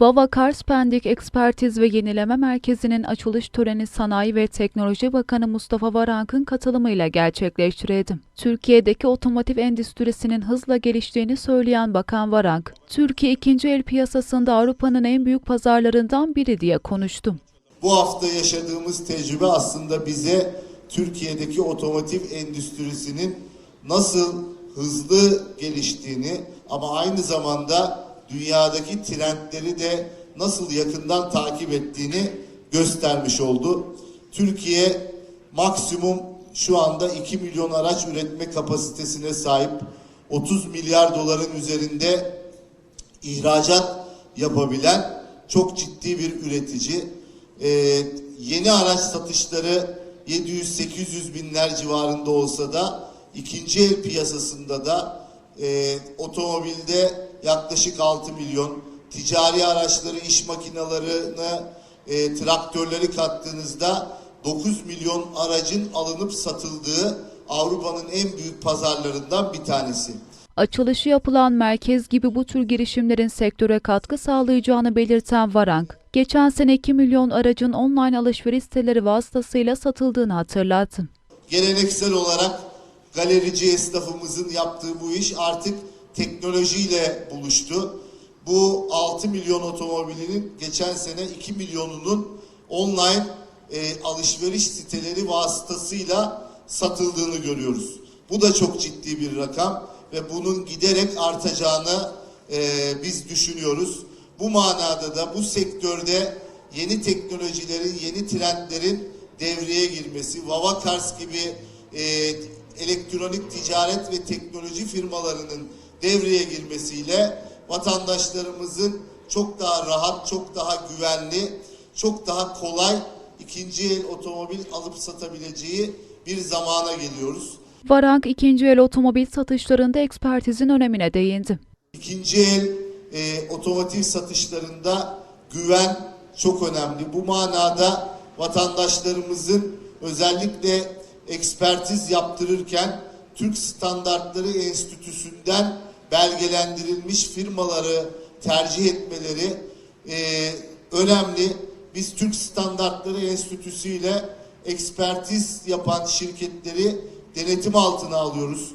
Vava Kars Pendik Ekspertiz ve Yenileme Merkezi'nin açılış töreni Sanayi ve Teknoloji Bakanı Mustafa Varank'ın katılımıyla gerçekleştirildi. Türkiye'deki otomotiv endüstrisinin hızla geliştiğini söyleyen Bakan Varank, Türkiye ikinci el piyasasında Avrupa'nın en büyük pazarlarından biri diye konuştu. Bu hafta yaşadığımız tecrübe aslında bize Türkiye'deki otomotiv endüstrisinin nasıl hızlı geliştiğini ama aynı zamanda dünyadaki trendleri de nasıl yakından takip ettiğini göstermiş oldu. Türkiye maksimum şu anda 2 milyon araç üretme kapasitesine sahip 30 milyar doların üzerinde ihracat yapabilen çok ciddi bir üretici. Ee, yeni araç satışları 700-800 binler civarında olsa da ikinci el piyasasında da e, otomobilde yaklaşık 6 milyon, ticari araçları, iş makinalarını, e, traktörleri kattığınızda 9 milyon aracın alınıp satıldığı Avrupa'nın en büyük pazarlarından bir tanesi. Açılışı yapılan merkez gibi bu tür girişimlerin sektöre katkı sağlayacağını belirten Varank, geçen sene 2 milyon aracın online alışveriş siteleri vasıtasıyla satıldığını hatırlattı. geleneksel olarak galerici esnafımızın yaptığı bu iş artık teknolojiyle buluştu. Bu 6 milyon otomobilinin geçen sene 2 milyonunun online e, alışveriş siteleri vasıtasıyla satıldığını görüyoruz. Bu da çok ciddi bir rakam ve bunun giderek artacağını e, biz düşünüyoruz. Bu manada da bu sektörde yeni teknolojilerin, yeni trendlerin devreye girmesi, Vavakars gibi e, elektronik ticaret ve teknoloji firmalarının devreye girmesiyle vatandaşlarımızın çok daha rahat, çok daha güvenli, çok daha kolay ikinci el otomobil alıp satabileceği bir zamana geliyoruz. Varank ikinci el otomobil satışlarında ekspertizin önemine değindi. İkinci el e, otomotiv satışlarında güven çok önemli. Bu manada vatandaşlarımızın özellikle ekspertiz yaptırırken Türk Standartları Enstitüsü'nden belgelendirilmiş firmaları tercih etmeleri e, önemli. Biz Türk Standartları Enstitüsü ile ekspertiz yapan şirketleri denetim altına alıyoruz.